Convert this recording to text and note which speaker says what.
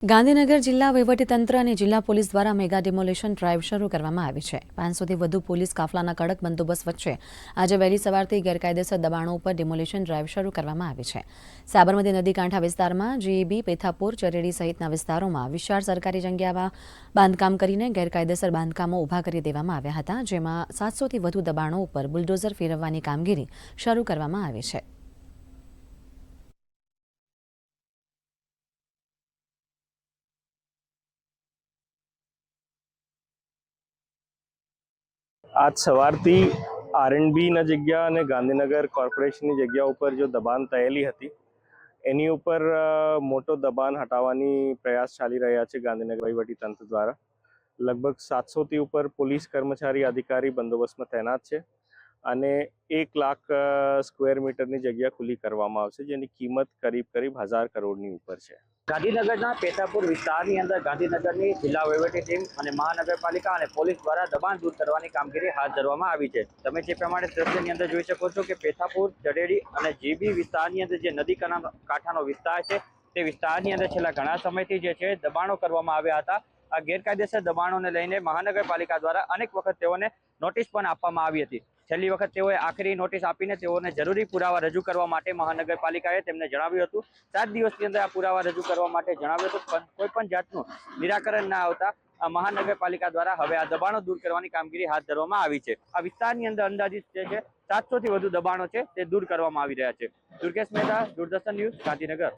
Speaker 1: ગાંધીનગર જિલ્લા વહીવટીતંત્ર અને જિલ્લા પોલીસ દ્વારા મેગા ડિમોલેશન ડ્રાઈવ શરૂ કરવામાં આવી છે. પાંચસોથી વધુ પોલીસ કાફલાના કડક બંદોબસ્ત વચ્ચે આજે વહેલી સવારથી ગેરકાયદેસર દબાણો ઉપર ડિમોલેશન ડ્રાઈવ શરૂ કરવામાં આવી છે. સાબરમતી નદી કાંઠા વિસ્તારમાં જીઈબી પેથાપુર, ચરેડી સહિતના વિસ્તારોમાં વિશાળ સરકારી જગ્યામાં બાંધકામ કરીને ગેરકાયદેસર બાંધકામો ઊભા કરી દેવામાં આવ્યા હતા, જેમાં સાતસોથી વધુ દબાણો ઉપર બુલડોઝર ફેરવવાની કામગીરી શરૂ કરવામાં આવી છે.
Speaker 2: આજ સવારથી આરએનબીના જગ્યા અને ગાંધીનગર કોર્પોરેશનની જગ્યા ઉપર જો દબાણ થયેલી હતી, એની ઉપર મોટો દબાણ હટાવવાની પ્રયાસ ચાલી રહ્યા છે ગાંધીનગર વહીવટી તંત્ર દ્વારા. લગભગ સાતસોથી ઉપર પોલીસ કર્મચારી અધિકારી બંદોબસ્તમાં તૈનાત છે અને એક લાખ સ્ક્વેર મીટરની જગ્યા ખુલ્લી કરવામાં આવશે, જેની કિંમત કરીબ કરીબ હજાર કરોડની ઉપર છે.
Speaker 3: ગાંધીનગરના પેથાપુર વિસ્તારની અંદર ગાંધીનગરની જિલ્લા વહીવટી ટીમ અને મહાનગરપાલિકા અને પોલીસ દ્વારા દબાણ દૂર કરવાની કામગીરી હાથ ધરવામાં આવી છે. તમે જે પ્રમાણે દ્રશ્યની અંદર જોઈ શકો છો કે પેથાપુર, જડેડી અને જીબી વિસ્તારની અંદર જે નદી કાંઠાનો વિસ્તાર છે, તે વિસ્તારની અંદર છેલ્લા ઘણા સમયથી જે છે દબાણો કરવામાં આવ્યા હતા. આ ગેરકાયદેસર દબાણોને લઈને મહાનગરપાલિકા દ્વારા અનેક વખત તેઓને નોટિસ પણ આપવામાં આવી હતી. છેલ્લી વખત તેઓએ આખરી નોટિસ આપીને તેઓને જરૂરી પુરાવા રજૂ કરવા માટે મહાનગરપાલિકાએ તેમને જણાવ્યું હતું. સાત દિવસની અંદર આ પુરાવા રજૂ કરવા માટે જણાવ્યું હતું કોઈ પણ જાતનું નિરાકરણ ના આવતા મહાનગરપાલિકા દ્વારા હવે આ દબાણો દૂર કરવાની કામગીરી હાથ ધરવામાં આવી છે. આ વિસ્તારની અંદર અંદાજિત જે છે સાતસો થી વધુ દબાણો છે તે દૂર કરવામાં આવી રહ્યા છે. દુર્ગેશ મહેતા, દૂરદર્શન ન્યૂઝ, ગાંધીનગર.